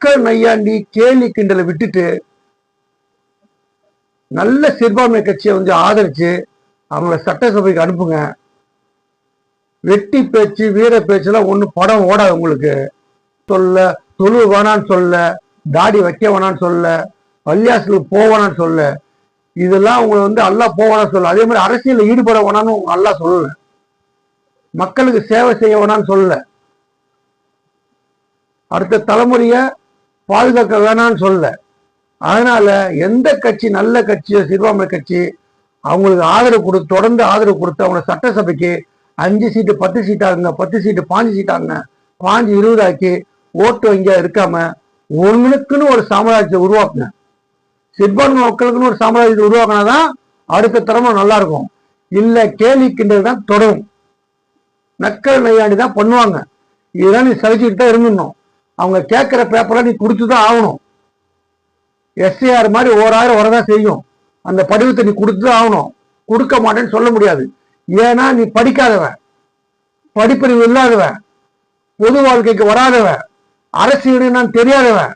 மக்கள் நையாண்டி கேலி கிண்டலை விட்டுட்டு நல்ல சிறுபான்மை கட்சியை வந்து ஆதரிச்சு அவங்கள சட்டசபைக்கு அனுப்புங்க. வெட்டி பேச்சு வீர பேச்செல்லாம் ஒன்றும் படம் ஓடாது உங்களுக்கு. சொல்ல தொழு வேணான்னு சொல்ல தாடி வைக்க வேணான்னு சொல்ல பள்ளியாசலுக்கு போவேணான்னு சொல்ல. இதெல்லாம் உங்களை வந்து அல்லா போவானா சொல்ல அதே மாதிரி அரசியலில் ஈடுபட வேணான்னு அல்லா சொல்லல. மக்களுக்கு சேவை செய்ய வேணான்னு சொல்லல. அடுத்த தலைமுறையை பாதுகாக்க வேணாம்னு சொல்லல. அதனால எந்த கட்சி நல்ல கட்சியோ சிறுபான்மை கட்சி அவங்களுக்கு ஆதரவு கொடுத்து தொடர்ந்து ஆதரவு கொடுத்து அவங்க சட்டசபைக்கு அஞ்சு சீட்டு பத்து சீட்டாகுங்க பத்து சீட்டு பாஞ்சு சீட்டாகுங்க பாஞ்சு இருபதாக்கி ஓட்டு வங்கியா இருக்காம உங்களுக்குன்னு ஒரு சாம்ராஜ்யத்தை உருவாக்குங்க. சிறுபான்மை மக்களுக்குன்னு ஒரு சாம்ராஜ்யத்தை உருவாக்குனாதான் அடுத்த தரமும் நல்லா இருக்கும். இல்ல கேலி கிண்டல் தான் தொடரும். நக்கல் நையாண்டி தான் பண்ணுவாங்க. இதெல்லாம் நீ சகிச்சுக்கிட்டு தான் இருந்துடணும். அவங்க கேட்குற பேப்பரை நீ கொடுத்து தான் ஆகணும் எஸ்ஏஆர் மாதிரி ஓராயிரம் வரதான் செய்யும். அந்த படிவத்தை நீ கொடுத்து தான் ஆகணும். கொடுக்க மாட்டேன்னு சொல்ல முடியாது. ஏன்னா நீ படிக்காதவன். படிப்பறிவு இல்லாதவன். பொது வாழ்க்கைக்கு வராதவன். அரசியல் நான் தெரியாதவன்.